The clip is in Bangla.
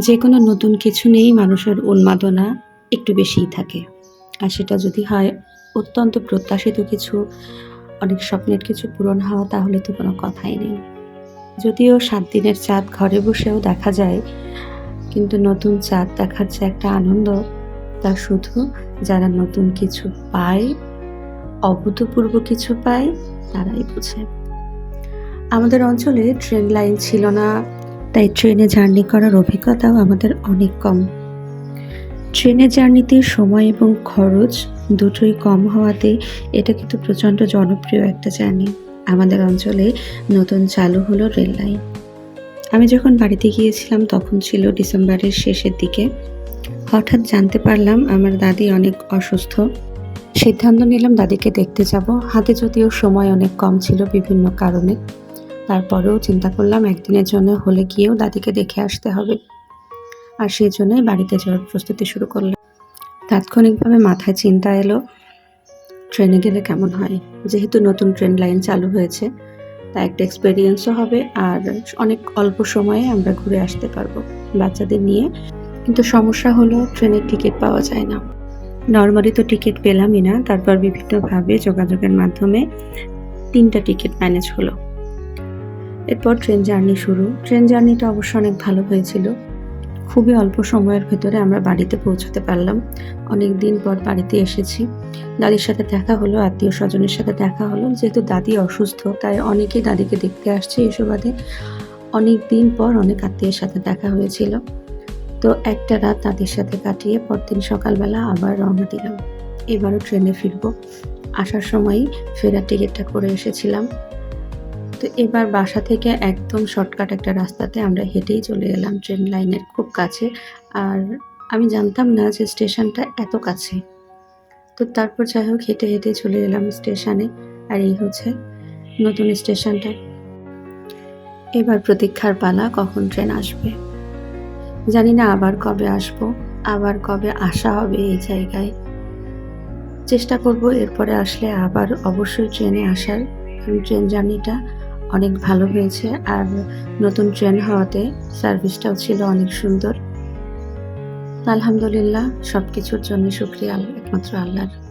যে কোনো নতুন কিছু নিয়েই মানুষের উন্মাদনা একটু বেশিই থাকে। আর সেটা যদি হয় অত্যন্ত প্রত্যাশিত কিছু, অনেক স্বপ্নের কিছু পূরণ হওয়া, তাহলে তো কোনো কথাই নেই। যদিও সাত দিনের চাঁদ ঘরে বসেও দেখা যায়, কিন্তু নতুন চাঁদ দেখার যে একটা আনন্দ, তা শুধু যারা নতুন কিছু পায়, অভূতপূর্ব কিছু পায়, তারাই বোঝে। আমাদের অঞ্চলে ট্রেন লাইন ছিল না তাই ট্রেনে জার্নি করার অভিজ্ঞতাও আমাদের অনেক কম। ট্রেনে জার্নিতে সময় এবং খরচ দুটোই কম হওয়াতে এটা কিন্তু প্রচণ্ড জনপ্রিয় একটা জার্নি। আমাদের অঞ্চলে নতুন চালু হলো রেল লাইন। আমি যখন বাড়িতে গিয়েছিলাম তখন ছিল ডিসেম্বরের শেষের দিকে। হঠাৎ জানতে পারলাম আমার দাদি অনেক অসুস্থ। সিদ্ধান্ত নিলাম দাদিকে দেখতে যাব। হাতে যদিও সময় অনেক কম ছিল বিভিন্ন কারণে। তারপরেও চিন্তা করলাম একদিনের জন্য হলে গিয়েও দাদিকে দেখে আসতে হবে। আর সেই জন্যই বাড়িতে যাওয়ার প্রস্তুতি শুরু করলাম। তাৎক্ষণিকভাবে মাথায় চিন্তা এলো, ট্রেনে গেলে কেমন হয়? যেহেতু নতুন ট্রেন লাইন চালু হয়েছে তা একটা এক্সপেরিয়েন্সও হবে আর অনেক অল্প সময়ে আমরা ঘুরে আসতে পারব বাচ্চাদের নিয়ে। কিন্তু সমস্যা হলো ট্রেনের টিকিট পাওয়া যায় না। নর্মালি তো টিকিট পেলামই না, তারপর বিভিন্নভাবে যোগাযোগের মাধ্যমে তিনটা টিকিট ম্যানেজ হলো। এরপর ট্রেন জার্নি শুরু। ট্রেন জার্নিটা অবশ্য অনেক ভালো হয়েছিল। খুবই অল্প সময়ের ভেতরে আমরা বাড়িতে পৌঁছতে পারলাম। অনেক দিন পর বাড়িতে এসেছি। দাদির সাথে দেখা হলো, আত্মীয় স্বজনের সাথে দেখা হলো। যেহেতু দাদি অসুস্থ, তাই অনেকেই দাদিকে দেখতে আসছে এই সুবাদে। অনেক দিন পর অনেক আত্মীয়ের সাথে দেখা হয়েছিল। তো একটা রাত তাদের সাথে কাটিয়ে পরদিন সকালবেলা আবার রওনা দিলাম। এবারও ট্রেনে ফিরবো। আসার সময়ই ফেরার টিকিটটা করে এসেছিলাম। তো এবার বাসা থেকে একদম শর্টকাট একটা রাস্তাতে আমরা হেঁটেই চলে এলাম ট্রেন লাইনের খুব কাছে। আর আমি জানতাম না যে স্টেশনটা এত কাছে। তো তারপর যাই হোক, হেঁটে হেঁটে চলে এলাম স্টেশনে। আর এই হচ্ছে নতুন স্টেশনটা। এবার প্রতীক্ষার পালা, কখন ট্রেন আসবে। জানি না আবার কবে আসব, আবার কবে আসা হবে এই জায়গায়। চেষ্টা করব এরপরে আসলে আবার অবশ্যই ট্রেনে আসার। ট্রেন জার্নিটা অনেক ভালো হয়েছে আর নতুন ট্রেন হওয়াতে সার্ভিসটাও ছিল অনেক সুন্দর। আলহামদুলিল্লাহ সব কিছুর জন্য শুক্রিয়া, একমাত্র আল্লাহর।